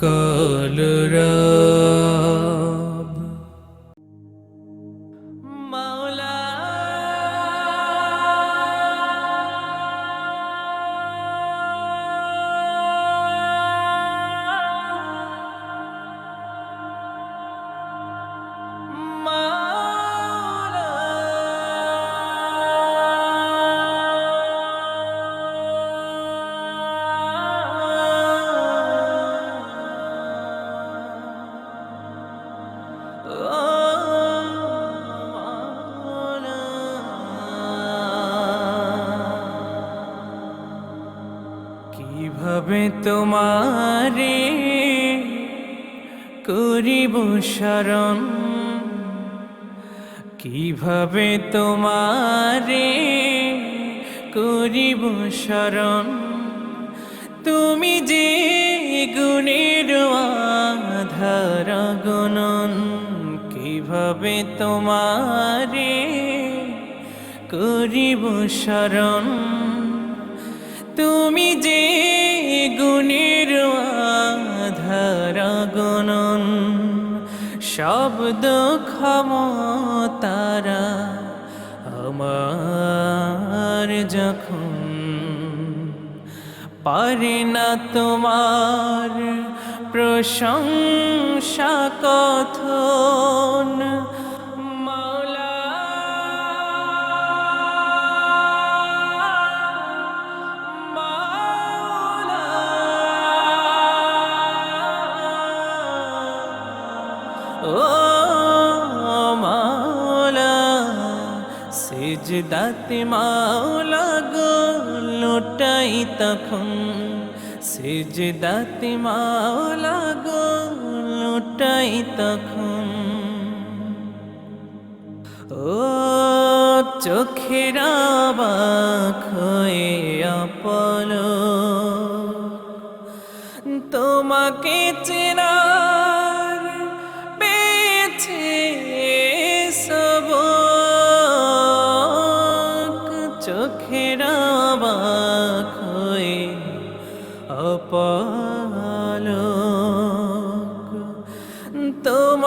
কলরব কীভাবে তোমারে করিব শরণ? কীভাবে তোমারে করিব শরণ? তুমি যে গুণের আধার গণন, কীভাবে তোমারে করিব শরণ? তুমি যে গুণের আধার গণন শব্দ ক্ষমতারা আমার যখন পারে না তোমার প্রশংসা কথন সিজদাতে মাওলা গো লোটাই তখন। সিজদাতে মাওলা গো লোটাই তখন। ও চোখেরা বাক হয়ে আপল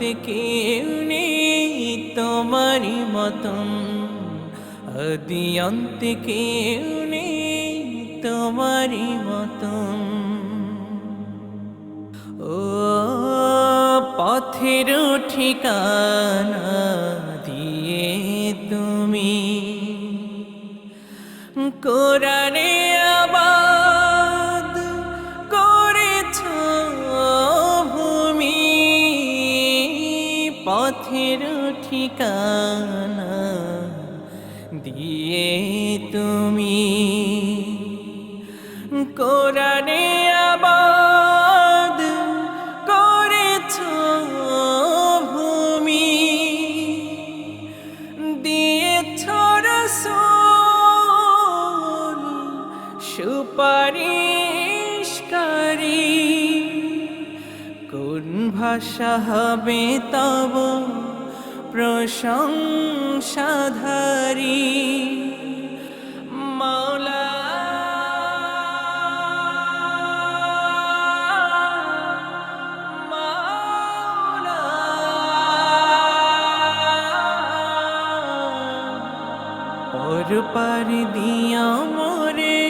আদিয়ন্তে কেউ নেই তোমারই মতন। আদিয়ন্তে কেউ নেই তোমারই মতন। ও পথের ঠিকানা পথের ঠিকানা দিয়ে তুমি কোরআনে আবাদ কোন ভাষা হবে তব প্রশংসাধারী। মাওলা। পারি দিয়া মোরে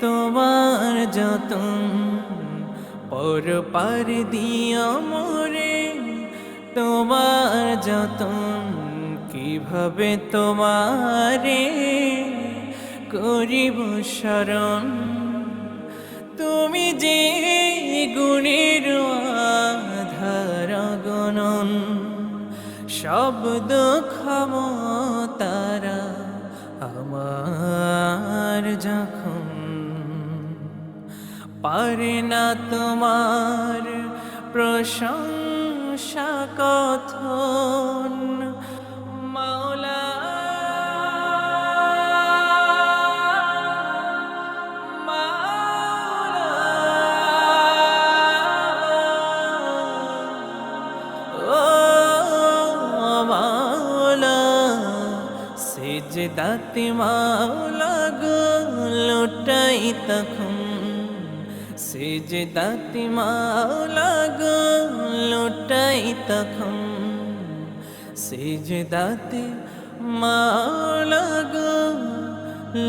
তোমার যতন পর পার দিয়া মোরে তোমার যতন কীভাবে তোমারে করিব শরণ? তুমি যে গুণের আধার গণন শব্দ ক্ষমতারা আমার যখন পারে না তোমার প্রশংসা কথন। মাওলা সিজদাতে মাওলা লুটাই তখন। সিজদাতে মাওলা গো লুটাই তখন সিজদাতে মাওলা গো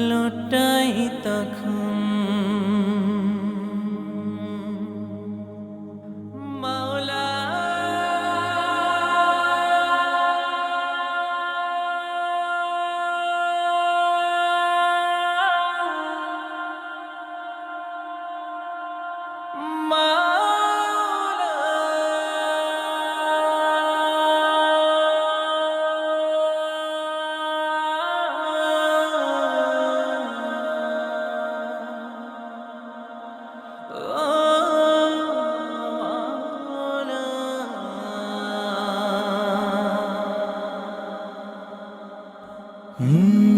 লুটাই তখন। Mm.